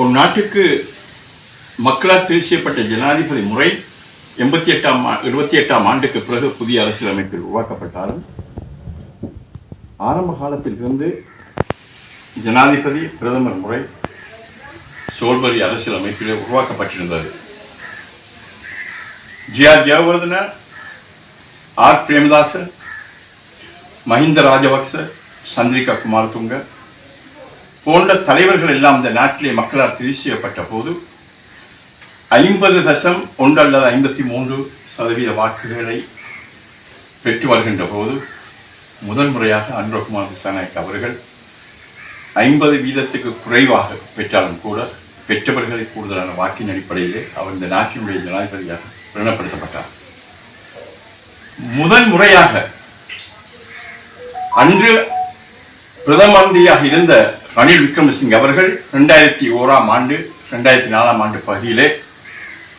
ஒரு நாட்டுக்கு மக்களால் தேசியப்பட்ட ஜனாதிபதி முறை எண்பத்தி எட்டாம் இருபத்தி எட்டாம் ஆண்டுக்கு பிறகு புதிய அரசியலமைப்பில் உருவாக்கப்பட்டாலும் ஆரம்ப காலத்திலிருந்து ஜனாதிபதி பிரதமர் முறை சோல்பரி அரசியலமைப்பிலே உருவாக்கப்பட்டிருந்தது. J R Jayewardene R Premadasa Mahinda Rajapaksa Chandrika Kumaratunga போன்ற தலைவர்கள் எல்லாம் இந்த நாட்டிலே மக்களால் தெரிவு செய்யப்பட்ட போது ஐம்பது தசம் ஒன்று அல்லது ஐம்பத்தி மூன்று சதவீத வாக்குகளை பெற்று வருகின்ற போது முதல் முறையாக அனுரகுமார் திசாநாயக் அவர்கள் ஐம்பது வீதத்துக்கு குறைவாக பெற்றாலும் கூட பெற்றவர்களை கூடுதலான வாக்கின் அடிப்படையிலே அவர் இந்த நாட்டினுடைய ஜனாதிபதியாக பிரணப்படுத்தப்பட்டார். முதல் முறையாக அன்று பிரதமந்திரியாக இருந்த ரணில் விக்ரமசிங்க அவர்கள் ரெண்டாயிரத்தி ஓராம் ஆண்டு ரெண்டாயிரத்தி நாலாம் ஆண்டு பகுதியிலே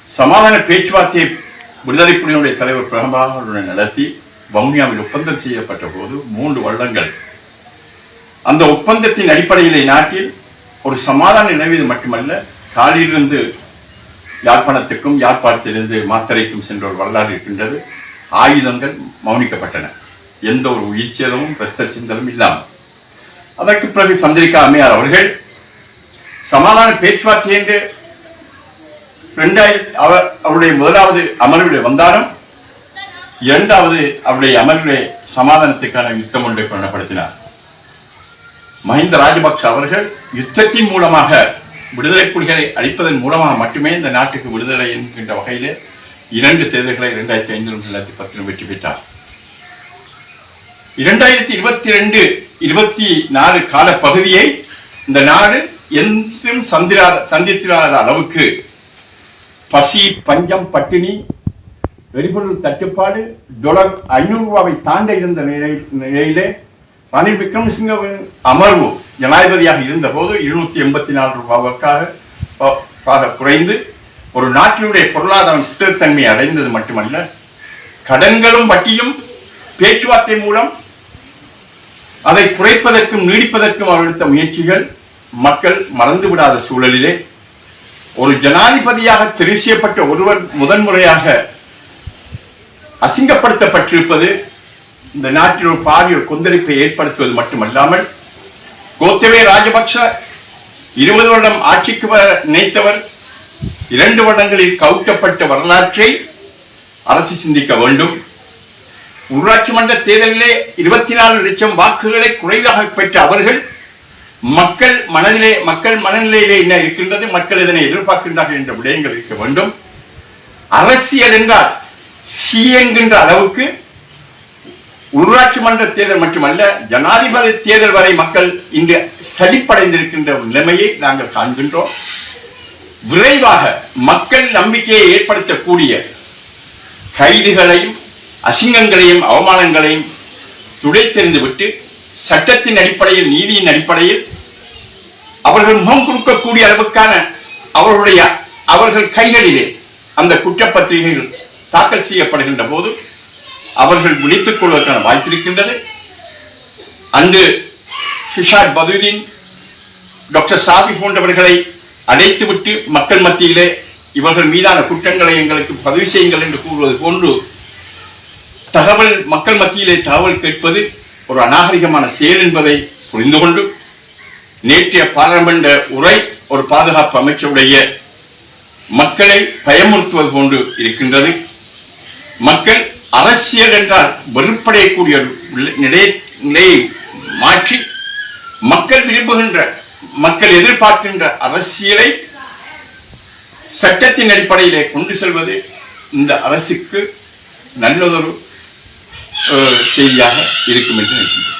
சமாதான பேச்சுவார்த்தையை விடுதலை புலிகளுடைய தலைவர் பிரபாகருடன் நடத்தி வவுனியாவில் ஒப்பந்தம் செய்யப்பட்ட போது மூன்று வருடங்கள். அந்த ஒப்பந்தத்தின் அடிப்படையிலே நாட்டில் ஒரு சமாதான நிலவியது மட்டுமல்ல காலிலிருந்து யாழ்ப்பாணத்துக்கும் யாழ்ப்பாணத்திலிருந்து மாத்தரைக்கும் சென்ற ஒரு வரலாறு இருக்கின்றது. ஆயுதங்கள் மௌனிக்கப்பட்டன எந்த ஒரு உயிர்ச்சேதமும் இரத்த சிந்தலும் இல்லாமல். அதற்கு பிறகு சந்திரிகா அம்மையார் அவர்கள் சமாதான பேச்சுவார்த்தை என்று ரெண்டாயிரத்தி அவர் அவருடைய முதலாவது அமர்விலே வந்தாலும் இரண்டாவது அவருடைய அமர்விலே சமாதானத்துக்கான யுத்தம் ஒன்றை பிரணப்படுத்தினார் மஹிந்த ராஜபக்ஷ அவர்கள் யுத்தத்தின் மூலமாக விடுதலை புலிகளை அழிப்பதன் மூலமாக மட்டுமே இந்த நாட்டுக்கு விடுதலை என்கின்ற வகையிலே இரண்டு தேர்தல்களை இரண்டாயிரத்தி ஐந்து ரெண்டாயிரத்தி பத்தில் வெற்றி பெற்றார். இரண்டாயிரத்தி இருபத்தி ரெண்டு இருபத்தி நாலு கால பகுதியை இந்த நாடு எந்தும் சந்திராத சந்தித்திராத அளவுக்கு பசி பஞ்சம் பட்டினி எரிபொருள் தட்டுப்பாடு டொலர் ஐநூறு ரூபாவை தாண்ட இருந்த நிலை- நிலையிலே ரணில் விக்ரமசிங்கவின் அமர்வு ஜனாதிபதியாக இருந்தபோது இருநூத்தி எண்பத்தி நாலு ரூபாவுக்காக குறைந்து ஒரு நாட்டினுடைய பொருளாதாரம் ஸ்திரத்தன்மை அடைந்தது மட்டுமல்ல கடன்களும் வட்டியும் பேச்சுவார்த்தை மூலம் அதை குறைப்பதற்கும் நீடிப்பதற்கும் அவர் எடுத்த முயற்சிகள் மக்கள் மறந்து விடாத சூழலிலே ஒரு ஜனாதிபதியாக தெரிவு ஒருவர் முதன்முறையாக அசிங்கப்படுத்தப்பட்டிருப்பது இந்த நாட்டில் ஒரு பாரிய கொந்தளிப்பை ஏற்படுத்துவது மட்டுமல்லாமல் கோத்தவே ராஜபக்ஷ இருபது வருடம் ஆட்சிக்கு வர நினைத்தவர் இரண்டு வருடங்களில் கவுக்கப்பட்ட வரலாற்றை அரசு சிந்திக்க வேண்டும். உள்ளாட்சி மன்ற தேர்தலிலே இருபத்தி நாலு லட்சம் வாக்குகளை குறைவாக பெற்ற அவர்கள் மக்கள் மனதிலே மக்கள் மனநிலையிலே என்ன இருக்கின்றது மக்கள் இதனை எதிர்பார்க்கின்றார்கள் என்ற விடயங்கள் இருக்க வேண்டும். அரசியல் என்றால் சி அளவுக்கு உள்ளாட்சி மன்ற தேர்தல் மட்டுமல்ல ஜனாதிபதி தேர்தல் வரை மக்கள் இன்று சலிப்படைந்திருக்கின்ற நிலைமையை நாங்கள் காண்கின்றோம். விரைவாக மக்கள் நம்பிக்கையை ஏற்படுத்தக்கூடிய கைதுகளையும் அசிங்கங்களையும் அவமானங்களையும் துடைத்தெறிந்துவிட்டு சட்டத்தின் அடிப்படையில் நீதியின் அடிப்படையில் அவர்கள் முகம் கொடுக்கக்கூடிய அளவுக்கான அவர்களுடைய அவர்கள் கைகளிலே அந்த குற்றப்பத்திரிகைகள் தாக்கல் செய்யப்படுகின்ற போது அவர்கள் முடித்துக் கொள்வதற்கான வாய்ப்பிருக்கின்றது அன்று ஷிஷாட் பதுதீன் டாக்டர் சாபி போன்றவர்களை அடைத்துவிட்டு மக்கள் மத்தியிலே இவர்கள் மீதான குற்றங்களை எங்களுக்கு பதிவு செய்யுங்கள் என்று கூறுவது போன்று தகவல் மக்கள் மத்தியிலே தகவல் கேட்பது ஒரு அநாகரிகமான செயல் என்பதை புரிந்து கொண்டு நேற்றைய பாராளுமன்ற உரை ஒரு பாதுகாப்பு அமைச்சருடைய மக்களை பயமுறுத்துவது போன்று இருக்கின்றது. மக்கள் அரசியல் என்றால் வெறுப்படையக்கூடிய ஒரு நிலை நிலையை மாற்றி மக்கள் விரும்புகின்ற மக்கள் எதிர்பார்க்கின்ற அரசியலை சட்டத்தின் அடிப்படையிலே கொண்டு செல்வது இந்த அரசுக்கு நல்லதொரு செய்தியாக இருக்கும் என்று நினைக்கின்றேன்